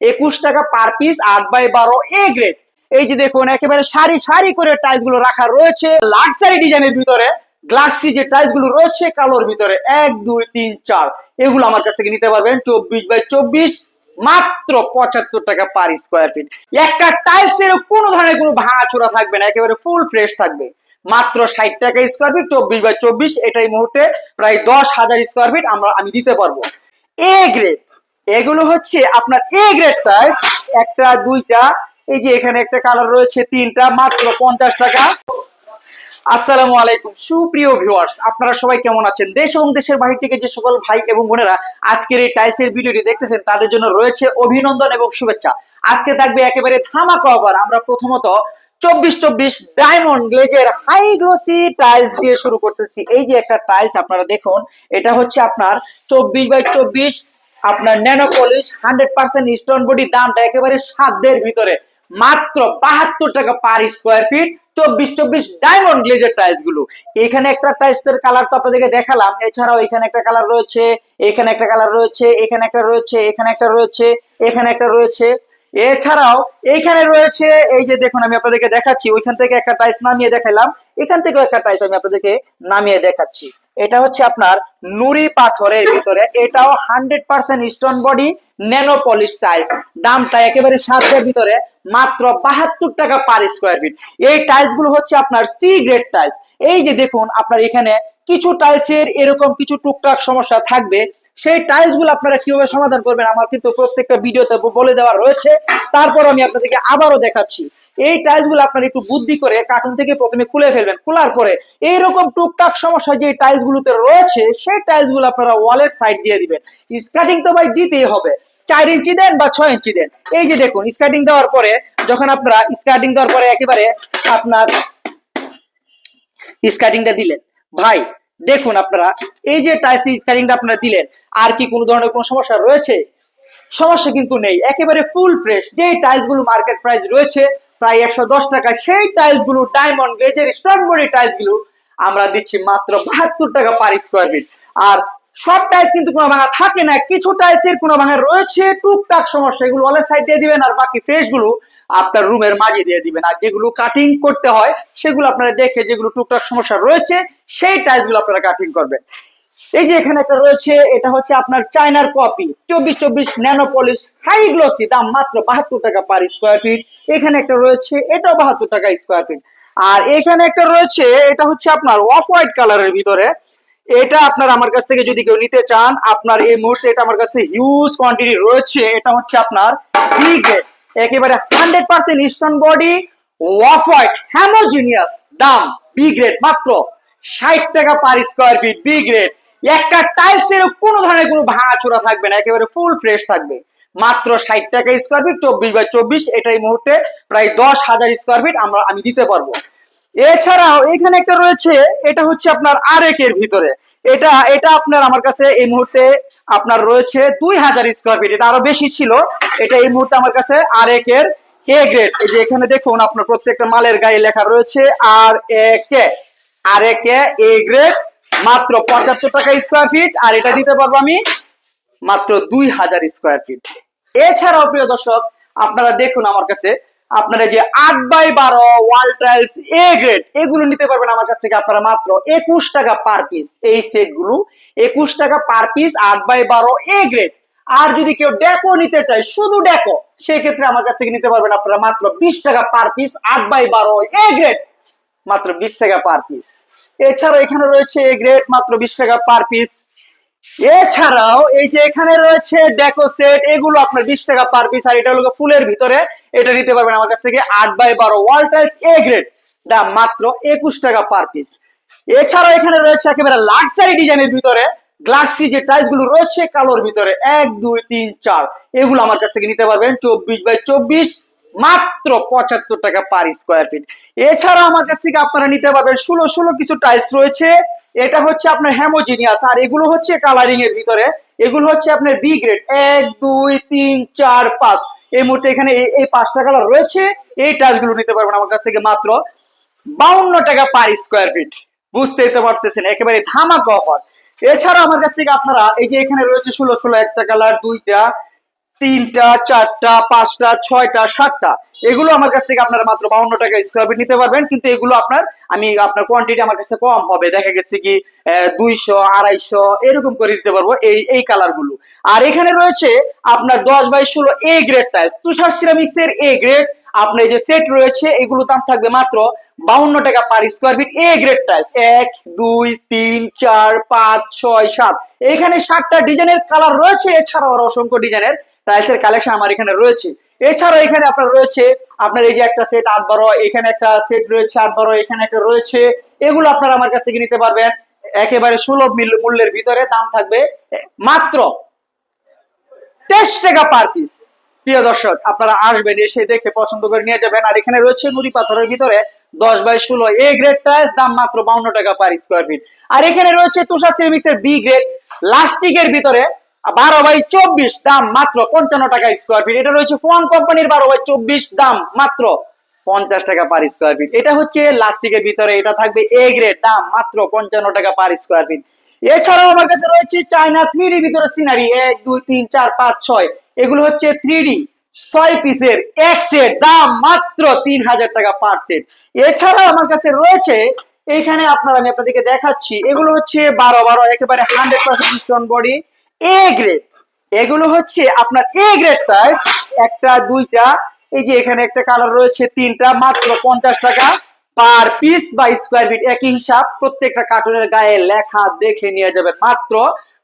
একুশ টাকা per piece আট বাই বারো এ গ্রেড এই যে দেখুন, একেবারে সারি সারি করে টাইলসগুলো রাখা রয়েছে। লাক্সারি ডিজাইনের ভিতরে গ্লাসি যে টাইলসগুলো রয়েছে, কালোর ভিতরে। এক, দুই, তিন, চার। এগুলো আমার কাছ থেকে নিতে পারবেন চব্বিশ বাই চব্বিশ, মাত্র পঁচাত্তর টাকা পার স্কোয়ার ফিট একটা টাইলস এর কোনো ধরনের কোনো ভাঙাচোরা থাকবে না, একেবারে ফুল ফ্রেশ থাকবে। মাত্র ষাট টাকা স্কোয়ার ফিট চব্বিশ বাই চব্বিশ, এটাই মুহূর্তে প্রায় দশ হাজার স্কোয়ার ফিট আমরা আমি দিতে পারব। এ গ্রেড এগুলো হচ্ছে আপনার এ গ্রেড একটা, দুইটা, এই যে এখানে একটা কালার রয়েছে, তিনটা, মাত্র পঞ্চাশ টাকা। আসসালামু আলাইকুম। সুপ্রিয় ভিউয়ার্স আপনারা সবাই কেমন আছেন? দেশ এবং দেশের বাহির থেকে যে সকল ভাই এবং বোনেরা আজকের এই টাইলসের ভিডিওটি দেখতেছেন, তাদের জন্য রয়েছে অভিনন্দন এবং শুভেচ্ছা। আজকে থাকবে একেবারে ধামাকা অফার আমরা প্রথমত চব্বিশ চব্বিশ ডায়মন্ড গ্লেজের হাই গ্লোসি টাইলস দিয়ে শুরু করতেছি। এই যে একটা টাইলস আপনারা দেখুন, এটা হচ্ছে আপনার চব্বিশ বাই চব্বিশ আপনার nano polish hundred percent stone body দামটা একেবারে সাধ্যের ভিতরে। মাত্র বাহাত্তর টাকা পার স্কোয়ার ফিট চব্বিশ চব্বিশ ডায়মন্ড গ্লেজের টাইলসগুলো। এখানে একটা টাইলস এর কালার তো আপনাদেরকে দেখালাম, এছাড়াও এখানে একটা কালার রয়েছে, এখানে একটা কালার রয়েছে, এখানে একটা রয়েছে, এখানে একটা রয়েছে, এখানে একটা রয়েছে। এছাড়াও এখানে রয়েছে, এই যে দেখুন আমি আপনাদেরকে দেখাচ্ছি, ওইখান থেকে একটা টাইলস নামিয়ে দেখাইলাম এখান থেকেও একটা টাইলস আমি আপনাদেরকে নামিয়ে দেখাচ্ছি। এটা হচ্ছে আপনার নুরি পাথরের ভিতরে। এটাও hundred percent stone body nano polish দামটা একেবারে সাতের ভিতরে। মাত্র বাহাত্তর টাকা পার স্কোয়ার ফিট এই টাইলসগুলো হচ্ছে আপনার সি গ্রেড টাইলস এই যে দেখুন, আপনার এখানে কিছু টাইলসের এরকম কিছু টুকটাক সমস্যা থাকবে। সেই টাইলসগুলো আপনারা কীভাবে সমাধান করবেন আমার কিন্তু প্রত্যেকটা ভিডিওতে বলে দেওয়া রয়েছে। তারপর আমি আপনাদেরকে আবারও দেখাচ্ছি। এই টাইলসগুলো আপনারা একটু বুদ্ধি করে কার্টুন থেকে প্রথমে খুলে ফেলবেন। খোলার পরে এইরকম টুকটাক সমস্যা যে টাইলস গুলোতে রয়েছে, সেই টাইলসগুলো আপনারা ওয়ালের সাইড দিয়ে দিবেন। স্কার্টিং তো ভাই দিতেই হবে। চার ইঞ্চি দেন বা ছয় ইঞ্চি দেন। এই যে দেখুন স্কার্টিং দেওয়ার পরে যখন আপনারা স্কার্টিং দেওয়ার পরে একেবারে আপনার স্কার্টিংটা দিলেন। ভাই, দেখুন আপনারা, এই যে টাইস স্কার্টিংটা আপনারা দিলেন, আর কি কোনো ধরনের কোনো সমস্যা রয়েছে? সমস্যা কিন্তু নেই। একেবারে ফুল ফ্রেশ যে টাইলসগুলো মার্কেট প্রাইস রয়েছে, প্রায় একশো দশ টাকা সেই টাইলসগুলো ডায়মন্ড গ্লেজের স্টোন বডি টাইলসগুলো আমরা দিচ্ছি মাত্র বাহাত্তর টাকা পার স্কোয়ার ফিট আর সব টাইলস কিন্তু কোনো ভাঙা থাকে না, কিছু টাইলস এর কোনো ভাঙা রয়েছে, টুকটাক সমস্যা, এগুলো ওয়ালের সাইড দিয়ে দিবেন আর বাকি ফ্রেশগুলো আপনার রুমের মাঝে দিয়ে দিবেন। আর যেগুলো কাটিং করতে হয়, সেগুলো আপনারা দেখে যেগুলো টুকটাক সমস্যা রয়েছে, সেই টাইলসগুলো আপনারা কাটিং করবেন। এই যে এখানে একটা রয়েছে, এটা হচ্ছে আপনার চায়নার কপি চব্বিশ চব্বিশ ন্যানো পলিশ হাই গ্লোসি দাম মাত্র বাহাত্তর টাকা পার স্কোয়ার ফিট এখানে একটা রয়েছে, এটাও বাহাত্তর টাকা স্কোয়ার ফিট আর এখানে একটা রয়েছে, এটা হচ্ছে আপনার অফ হোয়াইট কালারের ভিতরে। এটা আপনার আমার কাছ থেকে যদি কেউ নিতে চান, আপনার এই মুহূর্তে এটা আমার কাছে হিউজ কোয়ান্টিটি রয়েছে। এটা হচ্ছে আপনার একেবারে hundred percent eastern body off white homogeneous দাম বি গ্রেড মাত্র ষাট টাকা per square feet B grade একটা টাইলস এর কোনো ধরনের কোনো ভাঙাচোরা থাকবে না, একেবারে ফুল ফ্রেশ থাকবে। মাত্র ষাট টাকা স্কোয়ার ফিট চব্বিশ বাই চব্বিশ, এটা এই মুহূর্তে প্রায় দশ হাজার স্কোয়ার ফিট আমরা আমি দিতে পারব। এছাড়াও এখানে একটা রয়েছে, এটা হচ্ছে আপনার আরেক এর ভিতরে। এটা এটা আপনার আমার কাছে এই মুহূর্তে আপনার রয়েছে দুই হাজার স্কোয়ার ফিট এটা আরও বেশি ছিল, এটা এই মুহূর্তে আমার কাছে আরেক এর কে গ্রেড এই যে এখানে দেখুন, আপনার প্রত্যেকটা মালের গায়ে লেখা রয়েছে আর এ কে। আর এ কে এ গ্রেড মাত্র পঁচাত্তর টাকা স্কোয়ার ফিট আর এটা দিতে পারব আমি মাত্র দুই হাজার স্কোয়ার ফিট এছাড়াও, প্রিয় দর্শক, আপনারা দেখুন আমার কাছে আপনারা যে আট বাই বারো ওয়াল টাইলস এ গ্রেড এগুলো নিতে পারবেন আমার কাছ থেকে আপনারা মাত্র একুশ টাকা পার পিস এই সেটগুলো একুশ টাকা পার পিস আট বাই বারো এ গ্রেড আর যদি কেউ ডেকো নিতে চায়, শুধু ডেকো সেই ক্ষেত্রে আমার কাছ থেকে নিতে পারবেন আপনারা মাত্র বিশ টাকা পার পিস আট বাই বারো এ গ্রেড মাত্র বিশ টাকা পার পিস এছাড়া এখানে রয়েছে এ গ্রেড মাত্র বিশ টাকা পার পিস এছাড়াও এই যে এখানে রয়েছে ডেকো সেট, এগুলো আপনার বিশ টাকা পার পিস আর এটা হলো ফুলের ভিতরে। এটা নিতে পারবেন আমার কাছ থেকে আট বাই বারো, ওয়াল টাইলস এ গ্রেড দাম মাত্র একুশ টাকা পার পিস এছাড়াও এখানে রয়েছে একেবারে লাক্সারি ডিজাইনের ভিতরে গ্লাসি যে টাইলসগুলো রয়েছে কালোর ভিতরে। এক, দুই, তিন, চার। এগুলো আমার কাছ থেকে নিতে পারবেন চব্বিশ বাই চব্বিশ, মাত্র পঁচাত্তর টাকা পার স্কোয়ার ফিট এছাড়া আমার কাছ থেকে আপনারা নিতে পারবেন ষোলো ষোলো কিছু টাইলস রয়েছে। এটা হচ্ছে আপনার হ্যামোজিনিয়াস আর এগুলো হচ্ছে কালারিং এর ভিতরে। এগুলো হচ্ছে আপনার বি গ্রেড এক, দুই, তিন, চার, পাঁচ। এই মুহূর্তে এখানে এই- পাঁচটা কালার রয়েছে, এই টাইলসগুলো নিতে পারবেন আমার কাছ থেকে মাত্র বাউন্ন টাকা পার স্কোয়ার ফিট বুঝতেই তো পারতেছেন, একেবারে ধামাকা অফার এছাড়া আমার কাছ থেকে আপনারা, এই যে এখানে রয়েছে ষোলো ষোলো একটা কালার দুইটা। তিনটা, চারটা, পাঁচটা, ছয়টা, সাতটা। এগুলো আমার কাছ থেকে আপনারা মাত্র বাউন্ন টাকা স্কোয়ার ফিট নিতে পারবেন, কিন্তু এগুলো আপনার, আমি আপনার কোয়ান্টিটি আমার কাছে কম হবে। দেখা গেছে কি দুইশো, আড়াইশো, এরকম করে দিতে পারব এই এই কালারগুলো। আর এখানে রয়েছে আপনার দশ বাই ষোলো A grade tiles Tushar ceramics এর এ গ্রেড আপনার যে সেট রয়েছে, এগুলো দাম থাকবে মাত্র বাউন্ন টাকা per square feet A grade tiles এক, দুই, তিন, চার, পাঁচ, ছয়, সাত। এখানে সাতটা ডিজাইনের কালার রয়েছে, এছাড়াও আরও অসংখ্য ডিজাইনের টাইলসের কালেকশন আমার এখানে রয়েছে। এছাড়াও এখানে আপনার রয়েছে, আপনার এই যে একটা সেট আট বারো, এখানে একটা সেট রয়েছে আট বারো, এখানে একটা রয়েছে। এগুলো আপনারা আমার কাছ থেকে নিতে পারবেন। একেবারে সুলভ মূল্যের ভিতরে দাম থাকবে মাত্র তেইশ টাকা পার পিস প্রিয় দর্শক, আপনারা আসবেন, এসে দেখে পছন্দ করে নিয়ে যাবেন। আর এখানে রয়েছে নুড়ি পাথরের ভিতরে দশ বাই ষোলো এ গ্রেড টাইলস দাম মাত্র বাউন্ন টাকা পার স্কোয়ার ফিট আর এখানে রয়েছে তুষার সিরামিক্সের বি গ্রেড লাস্টিকের ভিতরে বারো বাই চব্বিশ দাম মাত্র পঞ্চান্ন টাকা স্কোয়ার ফিট এটা রয়েছে ফোন কোম্পানির বারো বাই চব্বিশ দাম মাত্র পঞ্চাশ টাকা পার স্কোয়ার ফিট এটা হচ্ছে লাস্টিকের ভিতরে, এটা থাকবে এ গ্রেড দাম মাত্র পঞ্চান্ন টাকা পার স্কোয়ার ফিট এছাড়াও আমার কাছে রয়েছে চায়না থ্রি ডি ভিতরে সিনারি এক, দুই, তিন, চার, পাঁচ, ছয়। এগুলো হচ্ছে থ্রি ডি ছয় পিসের এক সেট দাম মাত্র তিন হাজার টাকা পার সেট এছাড়াও আমার কাছে রয়েছে, এখানে আপনারা আমি আপনাদেরকে দেখাচ্ছি, এগুলো হচ্ছে বারো বারো, একেবারে hundred percent body A grade এগুলো হচ্ছে আপনার এ গ্রেড টাইপ একটা, দুইটা, এই যে এখানে একটা কালার রয়েছে তিনটা, মাত্র পঞ্চাশ টাকা পার পিস বা স্কোয়ার ফিট একই হিসাব, প্রত্যেকটা কার্টুনের গায়ে লেখা দেখে নিয়ে যাবেন মাত্র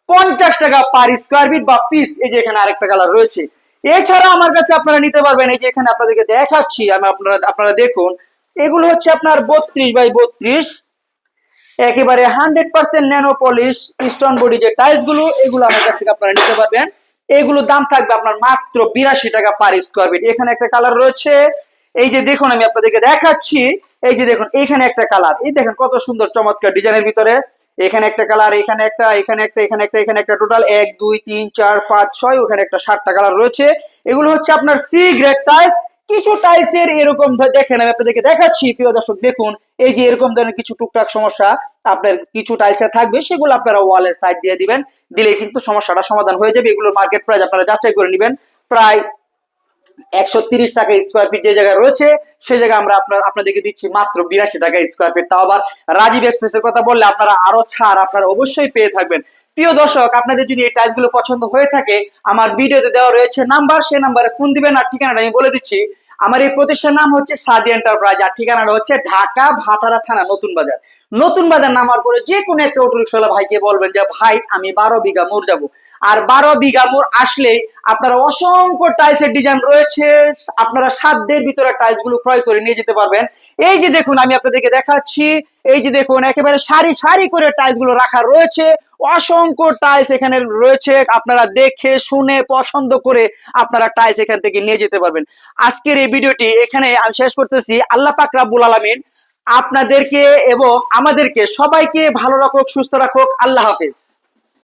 পঞ্চাশ টাকা পার স্কোয়ার ফিট বা পিস এই যে এখানে আরেকটা কালার রয়েছে। এছাড়া আমার কাছে আপনারা নিতে পারবেন, এই যে এখানে আপনাদেরকে দেখাচ্ছি, আমি আপনারা আপনারা দেখুন। এগুলো হচ্ছে আপনার বত্রিশ বাই বত্রিশ। একেবারে hundred percent nano polish, stone body যে টাইলসগুলো এগুলো আমার কাছ থেকে আপনারা নিতে পারবেন। এগুলো দাম থাকবে আপনার মাত্র বিরাশি টাকা পার স্কোয়ার ফিট এখানে একটা কালার রয়েছে। এই যে দেখুন, আমি আপনাদেরকে দেখাচ্ছি। এই যে দেখুন, এখানে একটা কালার এই দেখেন, কত সুন্দর চমৎকার ডিজাইনের ভিতরে। এখানে একটা কালার এখানে একটা এখানে একটা এখানে একটা এখানে একটা টোটাল এক, দুই, তিন, চার, পাঁচ, ছয়, ওখানে একটা সাতটা কালার রয়েছে। এগুলো হচ্ছে আপনার সি গ্রেড টাইলস কিছু টাইলসের এরকম দেখেন আমি আপনাদেরকে দেখাচ্ছি, প্রিয় দর্শক, দেখুন, এই যে এরকম ধরনের কিছু টুকটাক সমস্যা, আপনার কিছু টাইলসে থাকবে, সেগুলো আপনারা ওয়ালের সাইড দিয়ে দিবেন দিলে কিন্তু সমস্যাটা সমাধান হয়ে যাবে, এগুলোর মার্কেট প্রাইস আপনারা যাচাই করে নেবেন, প্রায় একশো তিরিশ টাকা স্কোয়ার ফিট যে জায়গায় রয়েছে, সেই জায়গায় আমরা আপনার, আপনাদেরকে দিচ্ছি মাত্র বিরাশি টাকা স্কোয়ার ফিট তাও আবার রাজীব এক্সপ্রেসের কথা বললে আপনারা আরও ছাড় আপনারা অবশ্যই পেয়ে থাকবেন। প্রিয় দর্শক, আপনাদের যদি এই পছন্দ হয়ে থাকে, আমার ভিডিওতে দেওয়া রয়েছে নাম্বার সেই নাম্বারে ফোন দিবেন। আর ঠিকানাটা আমি বলে দিচ্ছি, আমার এই নাম হচ্ছে সাদি এন্টারপ্রাইজ আর ঠিকানাটা হচ্ছে ঢাকা ভাটারা থানা, নতুন বাজার। নতুন বাজার নামার পরে যে কোনো একটা অটো রিক্সাওয়ালা ভাইকে বলবেন যে, ভাই, আমি বারো বিঘা মোর যাব। আর বারো বিঘা মোড় আসলে আপনারা অসংখ্য টাইলসের ডিজাইন রয়েছে। আপনারা সাধ্যের ভিতরে টাইলসগুলো ক্রয় করে নিয়ে যেতে পারবেন। এই যে দেখুন, আমি আপনাদেরকে দেখাচ্ছি। এই যে দেখুন, একেবারে সারি সারি করে টাইলসগুলো রাখা রয়েছে। অসংখ্য টাইলস এখানে রয়েছে। আপনারা দেখে, শুনে, পছন্দ করে আপনারা টাইলস এখান থেকে নিয়ে যেতে পারবেন। আজকের এই ভিডিওটি এখানে আমি শেষ করতেছি। আল্লাহ পাক রাব্বুল আলামিন আপনাদেরকে এবং আমাদেরকে সবাইকে ভালো রাখুক, সুস্থ রাখুক। আল্লাহ হাফেজ।